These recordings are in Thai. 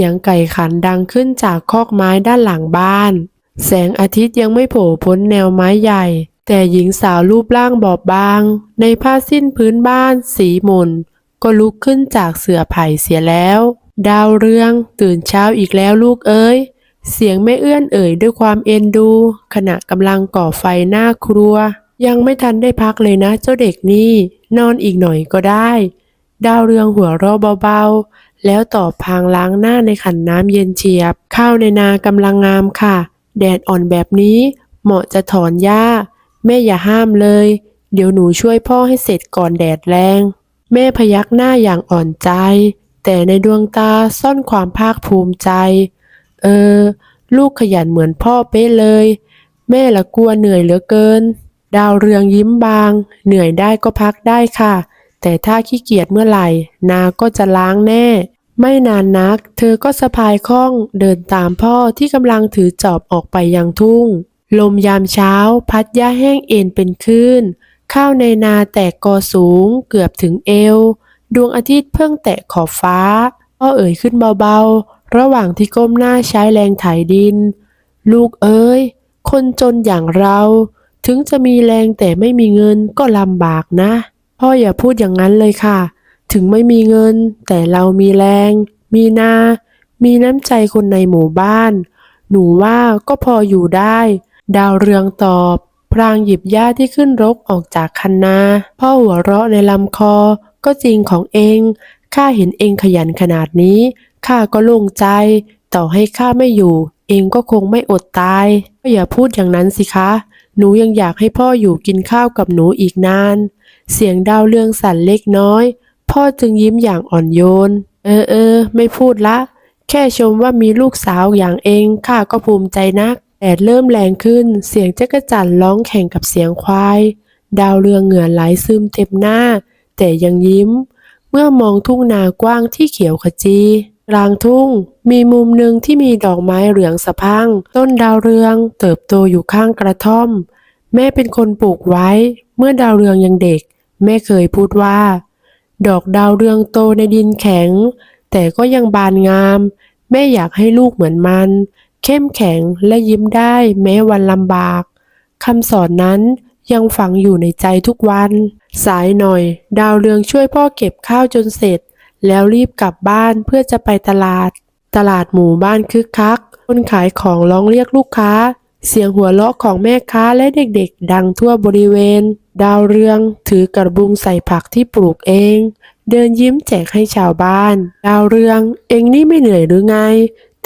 สียงไก่ขันดังขึ้นจากคอกไม้ด้านหลังบ้าน แสงอาทิตย์ยังไม่โผล่พ้นแนวไม้ใหญ่ แต่หญิงสาวรูปร่างบอบบาง ในผ้าสิ้นพื้นบ้าน สีมนก็ลุกขึ้นจากเสื่อไผ่เสียแล้ว ดาวเรืองตื่นเช้าอีกแล้วลูกเอ้ย เสียงแม่เอื้อนเอ่ยด้วยความเอ็นดู ขณะกำลังก่อไฟหน้าครัว ยังไม่ทันได้พักเลยนะเจ้าเด็กนี่ นอนอีกหน่อยก็ได้ ดาวเรืองหัวเราะเบาๆ แล้วตอบพางล้างหน้าในขันน้ำเย็นเฉียบ ข้าวในนากำลังงามค่ะ แดดอ่อนแบบนี้ เหมาะจะถอนหญ้า แม่อย่าห้ามเลย เดี๋ยวหนูช่วยพ่อให้เสร็จก่อนแดดแรง แม่พยักหน้าอย่างอ่อนใจ แต่ในดวงตาซ่อนความภาคภูมิใจ เออ ลูกขยันเหมือนพ่อเป๊ะเลย แม่ละกลัวเหนื่อยเหลือเกิน ดาวเรืองยิ้มบาง เหนื่อยได้ก็พักได้ค่ะ แต่ถ้าขี้เกียจเมื่อไหร่ นาก็จะล้างแน่ ไม่นานนัก เธอก็สะพายข้องเดินตามพ่อที่กำลังถือจอบออกไปยังทุ่ง ลมยามเช้า พัดหญ้าแห้งเอ็นเป็นคลื่น ข้าวในนาแตกกอสูงเกือบถึงเอว ดวงอาทิตย์เพิ่งแตะขอบฟ้า พ่อเอ่ยขึ้นเบาๆ ระหว่างที่ก้มหน้าใช้แรงไถดิน ลูกเอ้ย คนจนอย่างเรา ถึงจะมีแรงแต่ไม่มีเงินก็ลำบากนะ พ่ออย่าพูดอย่างนั้นเลยค่ะ ถึงไม่มีเงิน แต่เรามีแรง มีนา มีน้ำใจคนในหมู่บ้าน หนูว่าก็พออยู่ได้ ดาวเรืองตอบ พรางหยิบหญ้าที่ขึ้นรกออกจากคันนา พ่อหัวเราะในลำคอ ก็จริงของเอง ข้าเห็นเองขยันขนาดนี้ ข้าก็โล่งใจ ต่อให้ข้าไม่อยู่ เองก็คงไม่อดตาย ก็อย่าพูดอย่างนั้นสิคะ หนูยังอยากให้พ่ออยู่กินข้าวกับหนูอีกนาน เสียงดาวเรืองสั่นเล็กน้อย พ่อจึงยิ้มอย่างอ่อนโยน เออเออ ไม่พูดละ แค่ชมว่ามีลูกสาวอย่างเองข้าก็ภูมิใจนักแดดเริ่มแรงขึ้น เสียงจักรจั่นร้องแข่งกับเสียงควาย ดาวเรืองเหงื่อไหลซึมเต็มหน้า แต่ยังยิ้ม เมื่อมองทุ่งนากว้างที่เขียวขจีกลางทุ่ง มีมุมหนึ่งที่มีดอกไม้เหลืองสะพัง ต้นดาวเรือง เติบโตอยู่ข้างกระท่อม แม่เป็นคนปลูกไว้ เมื่อดาวเรืองยังเด็ก แม่เคยพูดว่า ดอกดาวเรืองโตในดินแข็ง แต่ก็ยังบานงาม แม่อยากให้ลูกเหมือนมัน เข้มแข็งและยิ้มได้แม้วันลำบากคำสอนนั้นยังฝังอยู่ในใจทุกวัน สายหน่อย ดาวเรืองช่วยพ่อเก็บข้าวจนเสร็จ แล้วรีบกลับบ้านเพื่อจะไปตลาด ตลาดหมู่บ้านคึกคัก คนขายของร้องเรียกลูกค้า เสียงหัวเราะของแม่ค้าและเด็กๆ ดังทั่วบริเวณ ดาวเรืองถือกระบุงใส่ผักที่ปลูกเอง เดินยิ้มแจกให้ชาวบ้าน ดาวเรือง เองนี่ไม่เหนื่อยหรือไง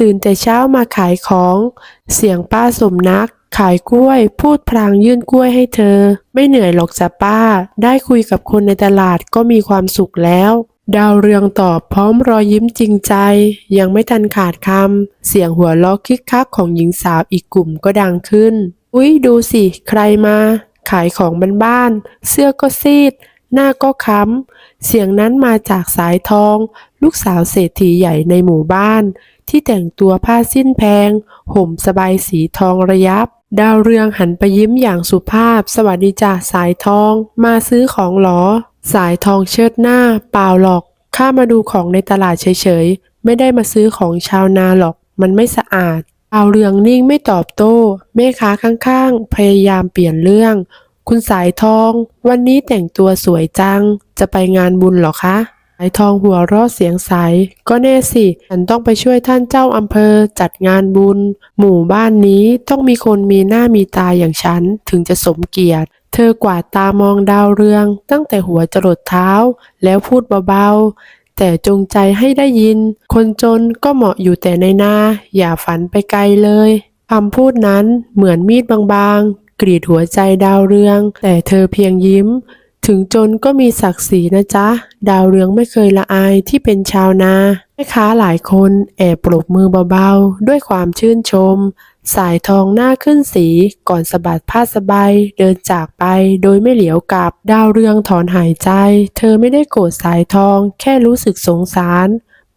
ตื่นแต่เช้ามาขายของ เสียงป้าสมนัก ขายกล้วย พูดพลางยื่นกล้วยให้เธอ ไม่เหนื่อยหรอกจ้ะป้า ได้คุยกับคนในตลาดก็มีความสุขแล้ว ดาวเรืองตอบพร้อมรอยยิ้มจริงใจ ยังไม่ทันขาดคำ เสียงหัวเราะคิกคักของหญิงสาวอีกกลุ่มก็ดังขึ้น อุ๊ย ดูสิ ใครมา ขายของบ้านๆเสื้อก็ซีด หน้าก็ค้ำ เสียงนั้นมาจากสายทอง ลูกสาวเศรษฐีใหญ่ในหมู่บ้าน ที่แต่งตัวผ้าสิ้นแพง ห่มสบายสีทองระยับ ดาวเรืองหันไปยิ้มอย่างสุภาพ สวัสดีจ้าสายทอง มาซื้อของหรอ สายทองเชิดหน้า เปล่าหรอก ข้ามาดูของในตลาดเฉยๆ ไม่ได้มาซื้อของชาวนาหรอก มันไม่สะอาดดาเรืองนิ่งไม่ตอบโต้ แม่ค้าข้างๆ พยายามเปลี่ยนเรื่อง คุณสายทอง วันนี้แต่งตัวสวยจัง จะไปงานบุญหรอคะ สายทองหัวเราะเสียงใส ก็แน่สิ ฉันต้องไปช่วยท่านเจ้าอำเภอจัดงานบุญ หมู่บ้านนี้ต้องมีคนมีหน้ามีตาอย่างฉัน ถึงจะสมเกียรติ เธอกวาดตามองดาวเรืองตั้งแต่หัวจรดเท้าแล้วพูดเบาๆ แต่จงใจให้ได้ยิน คนจนก็เหมาะอยู่แต่ในนา อย่าฝันไปไกลเลยคำพูดนั้นเหมือนมีดบางๆ กรีดหัวใจดาวเรือง แต่เธอเพียงยิ้ม ถึงจนก็มีศักดิ์ศรีนะจ๊ะ ดาวเรืองไม่เคยละอายที่เป็นชาวนาแม่ค้าหลายคนแอบปรบมือเบาๆ ด้วยความชื่นชม สายทองหน้าขึ้นสีก่อนสะบัดผ้าสบายเดินจากไปโดยไม่เหลียวกลับ ดาวเรืองถอนหายใจ เธอไม่ได้โกรธสายทอง แค่รู้สึกสงสาร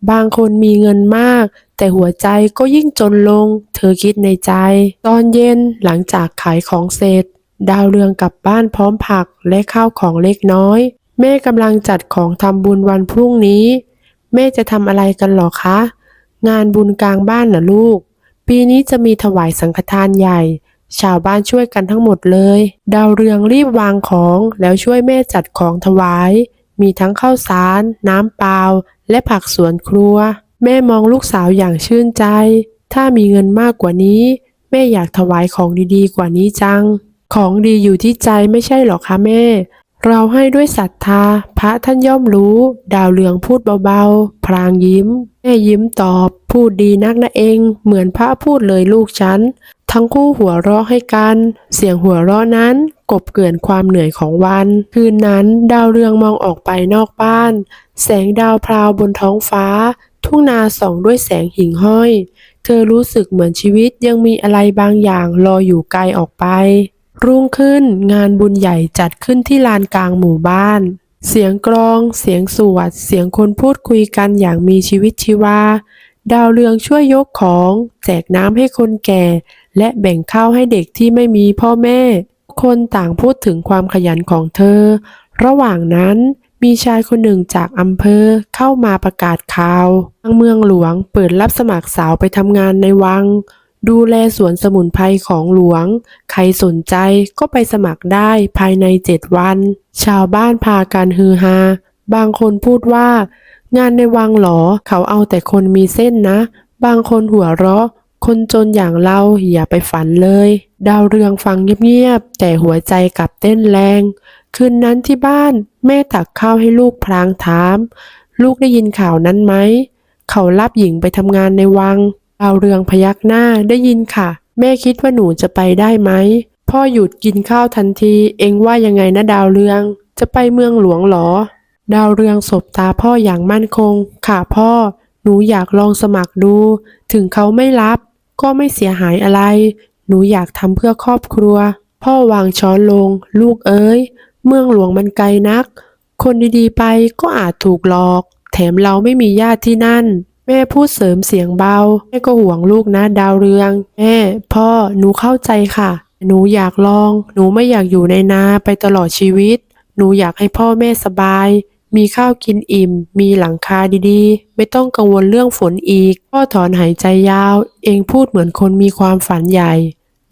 บางคนมีเงินมาก แต่หัวใจก็ยิ่งจนลง เธอคิดในใจ ตอนเย็นหลังจากขายของเสร็จ ดาวเรืองกลับบ้านพร้อมผักและข้าวของเล็กน้อย แม่กำลังจัดของทำบุญวันพรุ่งนี้ แม่จะทำอะไรกันหรอคะ งานบุญกลางบ้านนะลูก ปีนี้จะมีถวายสังฆทานใหญ่ ชาวบ้านช่วยกันทั้งหมดเลย ดาวเรืองรีบวางของแล้วช่วยแม่จัดของถวาย มีทั้งข้าวสาร น้ำเปล่า และผักสวนครัว แม่มองลูกสาวอย่างชื่นใจ ถ้ามีเงินมากกว่านี้ แม่อยากถวายของดีๆ กว่านี้จัง ของดีอยู่ที่ใจไม่ใช่หรอคะแม่ เราให้ด้วยศรัทธา พระท่านย่อมรู้ ดาวเรืองพูดเบาๆพลางยิ้ม แม่ยิ้มตอบ พูดดีนักนะเอง เหมือนพระพูดเลยลูกฉัน ทั้งคู่หัวเราะให้กัน เสียงหัวเราะนั้นกบเกลื่อนความเหนื่อยของวัน คืนนั้นดาวเรืองมองออกไปนอกบ้าน แสงดาวพราวบนท้องฟ้า ทุ่งนาส่องด้วยแสงหิ่งห้อย เธอรู้สึกเหมือนชีวิตยังมีอะไรบางอย่างรออยู่ไกลออกไป รุ่งขึ้น งานบุญใหญ่จัดขึ้นที่ลานกลางหมู่บ้าน เสียงกรอง เสียงสวด เสียงคนพูดคุยกันอย่างมีชีวิตชีวา ดาวเรืองช่วยยกของ แจกน้ำให้คนแก่ และแบ่งข้าวให้เด็กที่ไม่มีพ่อแม่ คนต่างพูดถึงความขยันของเธอ ระหว่างนั้นมีชายคนหนึ่งจากอำเภอเข้ามาประกาศข่าวทางเมืองหลวงเปิดรับสมัครสาวไปทำงานในวัง ดูแลสวนสมุนไพรของหลวง ใครสนใจก็ไปสมัครได้ภายในเจ็ดวัน ชาวบ้านพากันฮือฮา บางคนพูดว่า งานในวังหรอเขาเอาแต่คนมีเส้นนะ บางคนหัวเราะ คนจนอย่างเราอย่าไปฝันเลย ดาวเรืองฟังเงียบๆ แต่หัวใจกลับเต้นแรง คืนนั้นที่บ้านแม่ตักข้าวให้ลูกพลางถาม ลูกได้ยินข่าวนั้นไหม เขารับหญิงไปทำงานในวังาวเรืองพยักหน้าได้ยินค่ะ แม่คิดว่าหนูจะไปได้ไหม พ่อหยุดกินข้าวทันที เองว่ายังไงนะดาวเรือง จะไปเมืองหลวงหรอ ดาวเรืองสบตาพ่ออย่างมั่นคง ค่ะพ่อ หนูอยากลองสมัครดู ถึงเขาไม่รับ ก็ไม่เสียหายอะไร หนูอยากทำเพื่อครอบครัว พ่อวางช้อนลง ลูกเอ้ย เมืองหลวงมันไกลนัก คนดีๆไปก็อาจถูกหลอก แถมเราไม่มีญาติที่นั่น แม่พูดเสริมเสียงเบา แม่ก็ห่วงลูกนะดาวเรือง แม่ พ่อ หนูเข้าใจค่ะ หนูอยากลอง หนูไม่อยากอยู่ในนาไปตลอดชีวิต หนูอยากให้พ่อแม่สบาย มีข้าวกินอิ่ม มีหลังคาดีๆ ไม่ต้องกังวลเรื่องฝนอีก พ่อถอนหายใจยาว เองพูดเหมือนคนมีความฝันใหญ่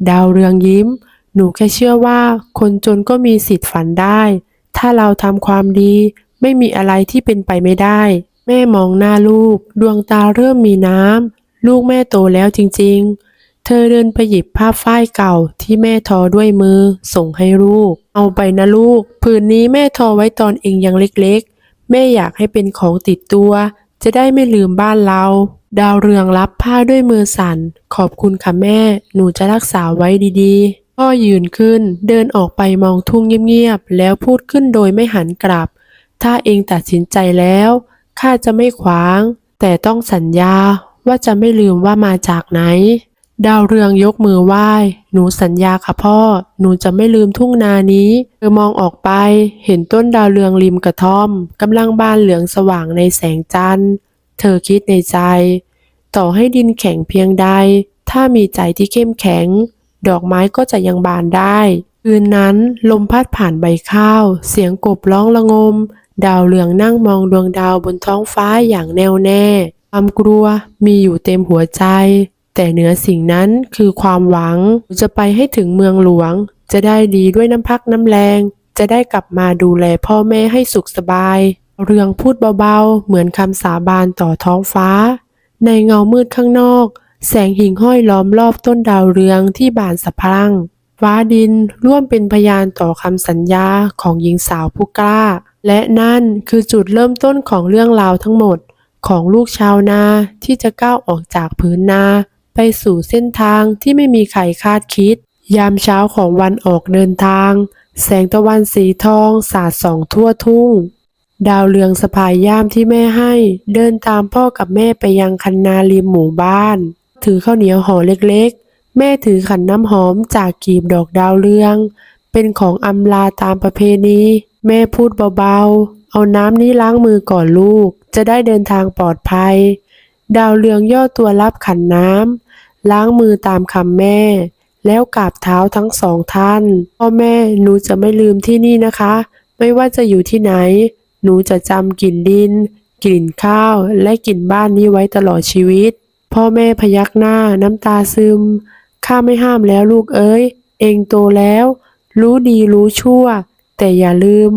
ดาวเรืองยิ้ม หนูแค่เชื่อว่า คนจนก็มีสิทธิ์ฝันได้ ถ้าเราทำความดี ไม่มีอะไรที่เป็นไปไม่ได้ แม่มองหน้าลูก ดวงตาเริ่มมีน้ำ ลูกแม่โตแล้วจริงๆ เธอเดินไปหยิบผ้าฝ้ายเก่าที่แม่ทอด้วยมือ ส่งให้ลูก เอาไปนะลูก ผืนนี้แม่ทอไว้ตอนเองยังเล็กๆ แม่อยากให้เป็นของติดตัว จะได้ไม่ลืมบ้านเรา ดาวเรืองรับผ้าด้วยมือสั่น ขอบคุณค่ะแม่ หนูจะรักษาไว้ดีๆ พ่อยืนขึ้น เดินออกไปมองทุ่งเงียบๆ แล้วพูดขึ้นโดยไม่หันกลับ ถ้าเองตัดสินใจแล้ว ข้าจะไม่ขวาง แต่ต้องสัญญาว่าจะไม่ลืมว่ามาจากไหน ดาวเรืองยกมือไหว้ หนูสัญญาค่ะพ่อ หนูจะไม่ลืมทุ่งนานี้ เธอมองออกไป เห็นต้นดาวเรืองริมกระท่อมกำลังบานเหลืองสว่างในแสงจันทร์ เธอคิดในใจ ต่อให้ดินแข็งเพียงใด ถ้ามีใจที่เข้มแข็ง ดอกไม้ก็จะยังบานได้ คืนนั้นลมพัดผ่านใบข้าว เสียงกบร้องระงม ดาวเรืองนั่งมองดวงดาวบนท้องฟ้าอย่างแน่วแน่ ความกลัวมีอยู่เต็มหัวใจ แต่เหนือสิ่งนั้นคือความหวัง จะไปให้ถึงเมืองหลวง จะได้ดีด้วยน้ำพักน้ำแรง จะได้กลับมาดูแลพ่อแม่ให้สุขสบาย เรืองพูดเบาๆ เหมือนคำสาบานต่อท้องฟ้า ในเงามืดข้างนอก แสงหิ่งห้อยล้อมรอบต้นดาวเรืองที่บานสะพรั่งฟ้าดินร่วมเป็นพยานต่อคำสัญญาของหญิงสาวผู้กล้า และนั่นคือจุดเริ่มต้นของเรื่องราวทั้งหมดของลูกชาวนาที่จะก้าวออกจากพื้นนาไปสู่เส้นทางที่ไม่มีใครคาดคิด ยามเช้าของวันออกเดินทาง แสงตะวันสีทองสาดส่องทั่วทุ่ง ดาวเรืองสะพายย่ามที่แม่ให้เดินตามพ่อกับแม่ไปยังคันนาริมหมู่บ้าน ถือข้าวเหนียวห่อเล็กๆ แม่ถือขันน้ำหอมจากกีบดอกดาวเรือง เป็นของอำลาตามประเพณี แม่พูดเบาๆ เอาน้ำนี้ล้างมือก่อนลูก จะได้เดินทางปลอดภัย ดาวเรืองย่อตัวรับขันน้ำล้างมือตามคำแม่ แล้วกราบเท้าทั้งสองท่าน พ่อแม่หนูจะไม่ลืมที่นี่นะคะ ไม่ว่าจะอยู่ที่ไหน หนูจะจำกลิ่นดิน กลิ่นข้าว และกลิ่นบ้านนี้ไว้ตลอดชีวิต พ่อแม่พยักหน้าน้ำตาซึม ข้าไม่ห้ามแล้วลูกเอ้ย เองโตแล้ว รู้ดีรู้ชั่ว แต่อย่าลืม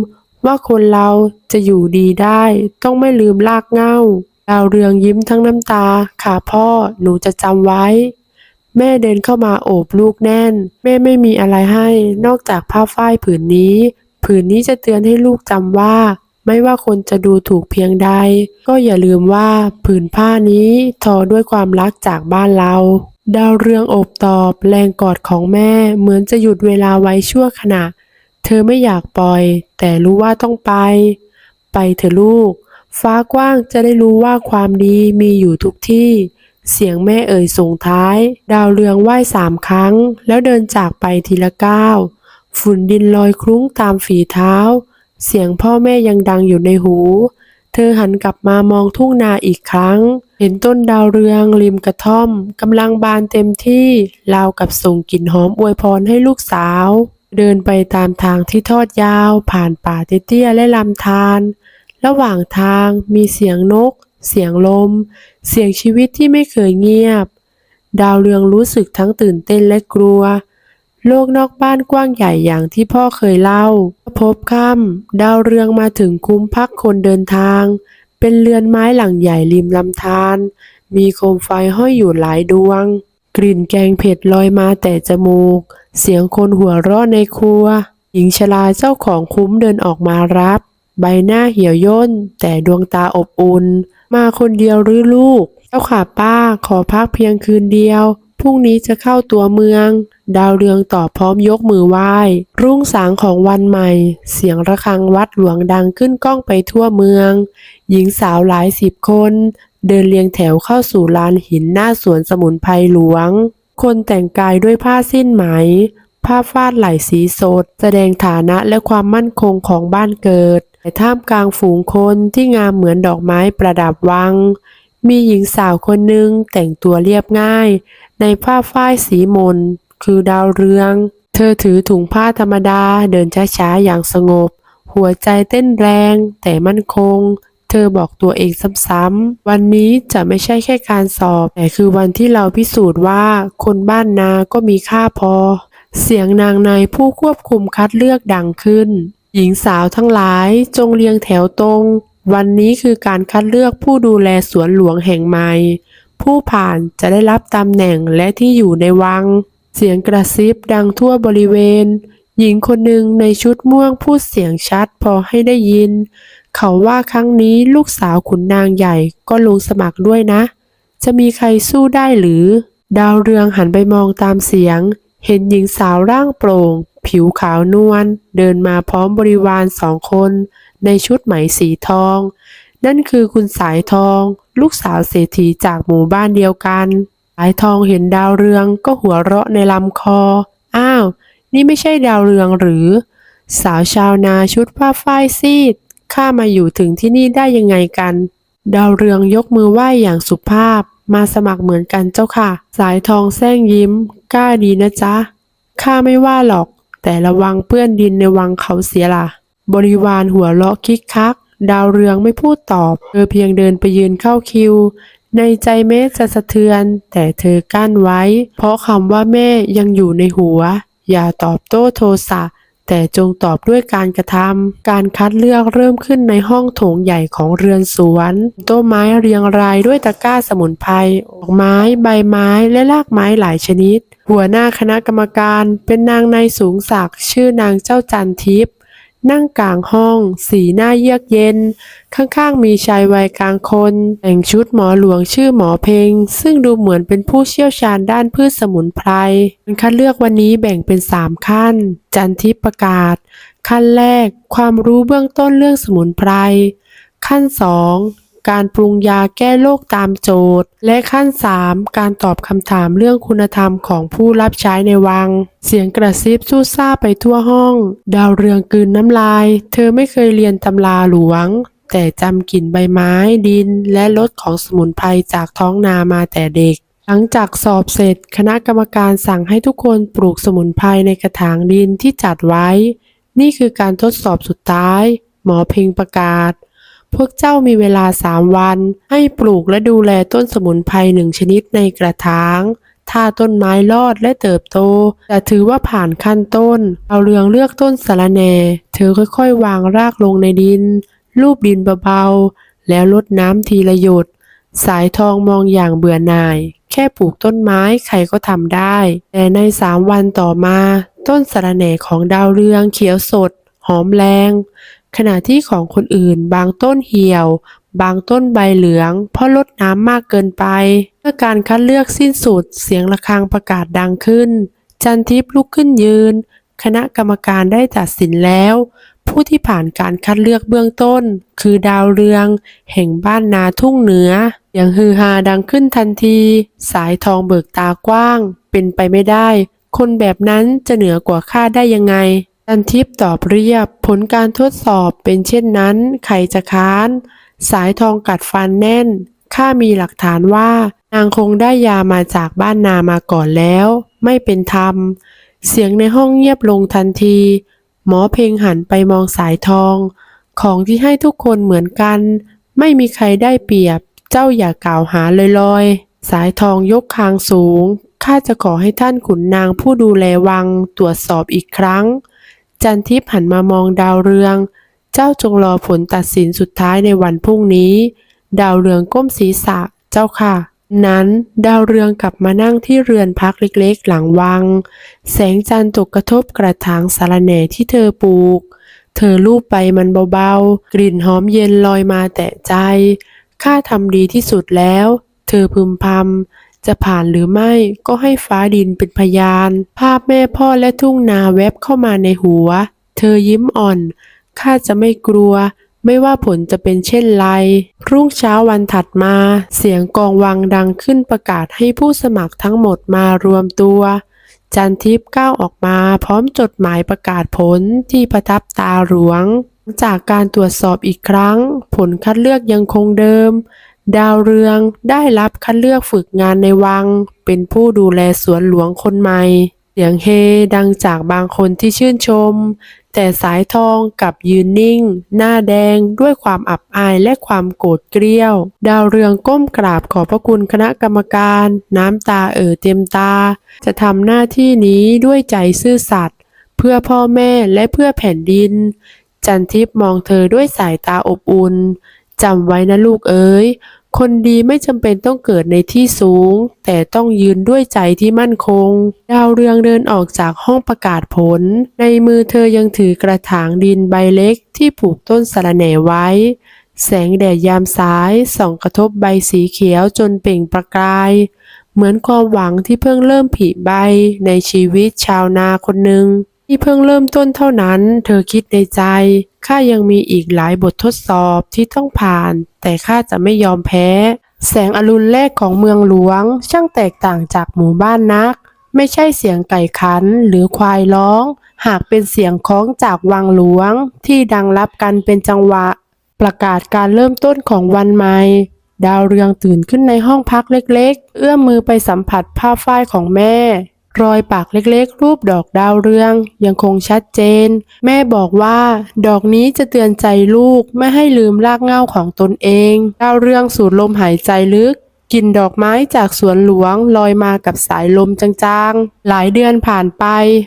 ว่าคนเราจะอยู่ดีได้ต้องไม่ลืมลากเหง้า ดาวเรืองยิ้มทั้งน้ำตา ค่ะพ่อหนูจะจำไว้ แม่เดินเข้ามาโอบลูกแน่น แม่ไม่มีอะไรให้ นอกจากผ้าฝ้ายผืนนี้ ผืนนี้จะเตือนให้ลูกจำว่า ไม่ว่าคนจะดูถูกเพียงใด ก็อย่าลืมว่าผืนผ้านี้ทอด้วยความรักจากบ้านเราดาวเรืองโอบตอบแรงกอดของแม่เหมือนจะหยุดเวลาไว้ชั่วขณะ เธอไม่อยากปล่อย แต่รู้ว่าต้องไป ไปเถอะลูก ฟ้ากว้างจะได้รู้ว่าความดีมีอยู่ทุกที่ เสียงแม่เอ่ยส่งท้าย ดาวเรืองไหว้สามครั้ง แล้วเดินจากไปทีละก้าว ฝุ่นดินลอยคลุ้งตามฝีเท้า เสียงพ่อแม่ยังดังอยู่ในหู เธอหันกลับมามองทุ่งนาอีกครั้ง เห็นต้นดาวเรืองริมกระท่อมกำลังบานเต็มที่ราวกับส่งกลิ่นหอมอวยพรให้ลูกสาว เดินไปตามทางที่ทอดยาวผ่านป่าเตี้ยและลำธารระหว่างทางมีเสียงนก เสียงลม เสียงชีวิตที่ไม่เคยเงียบ ดาวเรืองรู้สึกทั้งตื่นเต้นและกลัว โลกนอกบ้านกว้างใหญ่อย่างที่พ่อเคยเล่า พบค่ำดาวเรืองมาถึงคุ้มพักคนเดินทาง เป็นเรือนไม้หลังใหญ่ริมลำธารมีโคมไฟห้อยอยู่หลายดวง กลิ่นแกงเผ็ดลอยมาแต่จมูก เสียงคนหัวเราะในครัว หญิงชราเจ้าของคุ้มเดินออกมารับ ใบหน้าเหี่ยวย่น แต่ดวงตาอบอุ่น มาคนเดียวหรือลูก เจ้าค่ะป้าขอพักเพียงคืนเดียว พรุ่งนี้จะเข้าตัวเมือง ดาวเรืองตอบพร้อมยกมือไหว้ รุ่งสางของวันใหม่ เสียงระฆังวัดหลวงดังขึ้นก้องไปทั่วเมือง หญิงสาวหลายสิบคน เดินเรียงแถวเข้าสู่ลานหินหน้าสวนสมุนไพรหลวง คนแต่งกายด้วยผ้าสิ้นไหม ผ้าฟาดไหลสีสด แสดงฐานะและความมั่นคงของบ้านเกิดแต่ท่ามกลางฝูงคนที่งามเหมือนดอกไม้ประดับวัง มีหญิงสาวคนหนึ่งแต่งตัวเรียบง่าย ในผ้าฝ้ายสีมน คือดาวเรือง เธอถือถุงผ้าธรรมดาเดินช้าๆอย่างสงบ หัวใจเต้นแรงแต่มั่นคง เธอบอกตัวเองซ้ำๆ วันนี้จะไม่ใช่แค่การสอบ แต่คือวันที่เราพิสูจน์ว่าคนบ้านนาก็มีค่าพอ เสียงนางในผู้ควบคุมคัดเลือกดังขึ้น หญิงสาวทั้งหลายจงเรียงแถวตรง วันนี้คือการคัดเลือกผู้ดูแลสวนหลวงแห่งใหม่ ผู้ผ่านจะได้รับตำแหน่งและที่อยู่ในวัง เสียงกระซิบดังทั่วบริเวณ หญิงคนหนึ่งในชุดม่วงพูดเสียงชัดพอให้ได้ยิน เขาว่าครั้งนี้ลูกสาวขุนนางใหญ่ก็ลงสมัครด้วยนะ จะมีใครสู้ได้หรือ ดาวเรืองหันไปมองตามเสียง เห็นหญิงสาวร่างโปร่ง ผิวขาวนวลเดินมาพร้อมบริวารสองคน ในชุดไหมสีทอง นั่นคือคุณสายทอง ลูกสาวเศรษฐีจากหมู่บ้านเดียวกันสายทองเห็นดาวเรืองก็หัวเราะในลำคอ อ้าว นี่ไม่ใช่ดาวเรืองหรือ สาวชาวนาชุดผ้าฝ้ายซีด ข้ามาอยู่ถึงที่นี่ได้ยังไงกัน ดาวเรืองยกมือไหว้อย่างสุภาพ มาสมัครเหมือนกันเจ้าค่ะ สายทองแซงยิ้ม กล้าดีนะจ๊ะ ข้าไม่ว่าหรอก แต่ระวังเปื้อนดินในวังเขาเสียล่ะ บริวารหัวเราะคิกคัก ดาวเรืองไม่พูดตอบ เธอเพียงเดินไปยืนเข้าคิว ในใจแม้จะสะเทือน แต่เธอกั้นไว้ เพราะคำว่าแม่ยังอยู่ในหัว อย่าตอบโต้โทสะ แต่จงตอบด้วยการกระทำการคัดเลือกเริ่มขึ้นในห้องโถงใหญ่ของเรือนสวน ต้นไม้เรียงรายด้วยตะกร้าสมุนไพรออกไม้ ใบไม้และรากไม้หลายชนิด หัวหน้าคณะกรรมการเป็นนางในสูงศักดิ์ชื่อนางเจ้าจันทิพย์ นั่งกลางห้อง สีหน้าเยือกเย็น ข้างๆ มีชายวัยกลางคน แต่งชุดหมอหลวงชื่อหมอเพงซึ่งดูเหมือนเป็นผู้เชี่ยวชาญด้านพืชสมุนไพรการคัดเลือกวันนี้แบ่งเป็น 3 ขั้น จันทิประกาศ ขั้นแรก ความรู้เบื้องต้นเรื่องสมุนไพร ขั้น 2 การปรุงยาแก้โรคตามโจทย์ และขั้น 3 การตอบคำถามเรื่องคุณธรรมของผู้รับใช้ในวัง เสียงกระซิบสู้ซ่าไปทั่วห้อง ดาวเรืองกืนน้ำลาย เธอไม่เคยเรียนตำราหลวง แต่จำกลิ่นใบไม้ ดิน และรสของสมุนไพรจากท้องนามาแต่เด็กหลังจากสอบเสร็จคณะกรรมการสั่งให้ทุกคนปลูกสมุนไพรในกระถางดินที่จัดไว้ นี่คือการทดสอบสุดท้าย หมอเพ็งประกาศ พวกเจ้ามีเวลาสามวัน ให้ปลูกและดูแลต้นสมุนไพรหนึ่งชนิดในกระถาง ถ้าต้นไม้รอดและเติบโต จะถือว่าผ่านขั้นต้น เอาเรืองเลือกต้นสะระแหน่ เธอค่อยๆ วางรากลงในดิน ลูบดินเบาๆ แล้วลดน้ำทีละหยด สายทองมองอย่างเบื่อหน่าย แค่ปลูกต้นไม้ใครก็ทำได้ แต่ในสามวันต่อมา ต้นสะระแหน่ของดาวเรืองเขียวสด หอมแรง ขณะที่ของคนอื่นบางต้นเหี่ยว บางต้นใบเหลือง เพราะลดน้ำมากเกินไป เมื่อการคัดเลือกสิ้นสุดเสียงะระฆังประกาศดังขึ้น จันทิพย์ลุกขึ้นยืน คณะกรรมการได้ตัดสินแล้ว ผู้ที่ผ่านการคัดเลือกเบื้องต้น คือดาวเรือง แห่งบ้านนาทุ่งเหนืออย่างฮือฮาดังขึ้นทันที สายทองเบิกตากว้าง เป็นไปไม่ได้ คนแบบนั้นจะเหนือกว่าข้าได้ยังไง จันทิพย์ตอบเรียบผลการทดสอบเป็นเช่นนั้น ใครจะค้าน สายทองกัดฟันแน่น ข้ามีหลักฐานว่า นางคงได้ยามาจากบ้านนามาก่อนแล้ว ไม่เป็นธรรม เสียงในห้องเงียบลงทันที หมอเพลงหันไปมองสายทอง ของที่ให้ทุกคนเหมือนกัน ไม่มีใครได้เปรียบ เจ้าอย่ากล่าวหาลอยๆ สายทองยกคางสูง ข้าจะขอให้ท่านขุนนางผู้ดูแลวังตรวจสอบอีกครั้ง จันทิพย์หันมามองดาวเรือง เจ้าจงรอผลตัดสินสุดท้ายในวันพรุ่งนี้ ดาวเรืองก้มศีรษะเจ้าค่ะ นั้นดาวเรืองกลับมานั่งที่เรือนพักเล็กๆ หลังวัง แสงจันทร์ตกกระทบกระถางสารแหน่ที่เธอปลูก เธอลูบไปมันเบาๆ กลิ่นหอมเย็นลอยมาแต่ใจ ข้าทำดีที่สุดแล้ว เธอพึมพำ จะผ่านหรือไม่ก็ให้ฟ้าดินเป็นพยาน ภาพแม่พ่อและทุ่งนาแวบเข้ามาในหัว เธอยิ้มอ่อน ข้าจะไม่กลัว ไม่ว่าผลจะเป็นเช่นไร รุ่งเช้าวันถัดมา เสียงกองวังดังขึ้นประกาศให้ผู้สมัครทั้งหมดมารวมตัว จันทิพย์ก้าวออกมาพร้อมจดหมายประกาศผลที่ประทับตาหลวงจากการตรวจสอบอีกครั้ง ผลคัดเลือกยังคงเดิม ดาวเรืองได้รับคัดเลือกฝึกงานในวัง เป็นผู้ดูแลสวนหลวงคนใหม่ เสียงเฮดังจากบางคนที่ชื่นชม แต่สายทองกับยืนนิ่ง หน้าแดงด้วยความอับอายและความโกรธเกรี้ยว ดาวเรืองก้มกราบขอบพระคุณคณะกรรมการ น้ำตาเอ่อเต็มตา จะทำหน้าที่นี้ด้วยใจซื่อสัตย์เพื่อพ่อแม่และเพื่อแผ่นดิน จันทิพย์มองเธอด้วยสายตาอบอุ่น จำไว้นะลูกเอ๋ย คนดีไม่จำเป็นต้องเกิดในที่สูง แต่ต้องยืนด้วยใจที่มั่นคง ดาวเรืองเดินออกจากห้องประกาศผล ในมือเธอยังถือกระถางดินใบเล็กที่ผูกต้นสะระแหน่ไว้ แสงแดดยามสายส่องกระทบใบสีเขียวจนเปล่งประกายเหมือนความหวังที่เพิ่งเริ่มผลิใบในชีวิตชาวนาคนหนึ่ง ที่เพิ่งเริ่มต้นเท่านั้น เธอคิดในใจ ข้ายังมีอีกหลายบททดสอบที่ต้องผ่าน แต่ข้าจะไม่ยอมแพ้ แสงอรุณแรกของเมืองหลวง ช่างแตกต่างจากหมู่บ้านนัก ไม่ใช่เสียงไก่ขันหรือควายร้อง หากเป็นเสียงคล้องจากวังหลวง ที่ดังรับกันเป็นจังหวะ ประกาศการเริ่มต้นของวันใหม่ดาวเรืองตื่นขึ้นในห้องพักเล็กๆ เอื้อมมือไปสัมผัสผ้าฝ้ายของแม่ รอยปากเล็กๆ รูปดอกดาวเรือง ยังคงชัดเจน แม่บอกว่า ดอกนี้จะเตือนใจลูกไม่ให้ลืมรากเหง้าของตนเอง ดาวเรืองสูดลมหายใจลึกกลิ่นดอกไม้จากสวนหลวงลอยมากับสายลมจางๆ หลายเดือนผ่านไป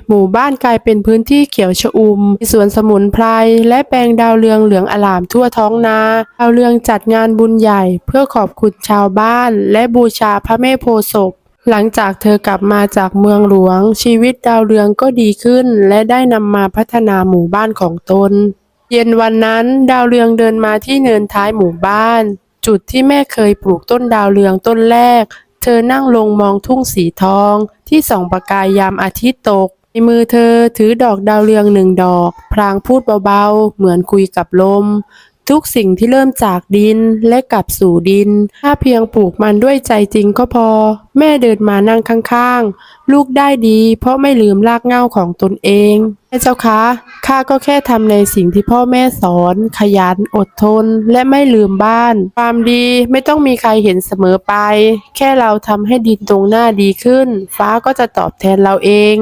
หมู่บ้านกลายเป็นพื้นที่เขียวชอุ่มมีสวนสมุนไพรและแปลงดาวเรืองเหลืองอลามทั่วท้องนา ดาวเรืองจัดงานบุญใหญ่เพื่อขอบคุณชาวบ้านและบูชาพระแม่โพธิ์ศพ หลังจากเธอกลับมาจากเมืองหลวง ชีวิตดาวเรืองก็ดีขึ้น และได้นำมาพัฒนาหมู่บ้านของตน เย็นวันนั้นดาวเรืองเดินมาที่เนินท้ายหมู่บ้าน จุดที่แม่เคยปลูกต้นดาวเรืองต้นแรก เธอนั่งลงมองทุ่งสีทอง ที่ส่องประกายยามอาทิตย์ตกในมือเธอถือดอกดาวเรืองหนึ่งดอก พลางพูดเบาๆ เหมือนคุยกับลม ทุกสิ่งที่เริ่มจากดินและกลับสู่ดิน ถ้าเพียงปลูกมันด้วยใจจริงก็พอ แม่เดินมานั่งข้างๆ ลูกได้ดีเพราะไม่ลืมรากเหง้าของตนเองแม่เจ้าคะข้าก็แค่ทำในสิ่งที่พ่อแม่สอน ขยันอดทนและไม่ลืมบ้าน ความดีไม่ต้องมีใครเห็นเสมอไป แค่เราทำให้ดินตรงหน้าดีขึ้น ฟ้าก็จะตอบแทนเราเอง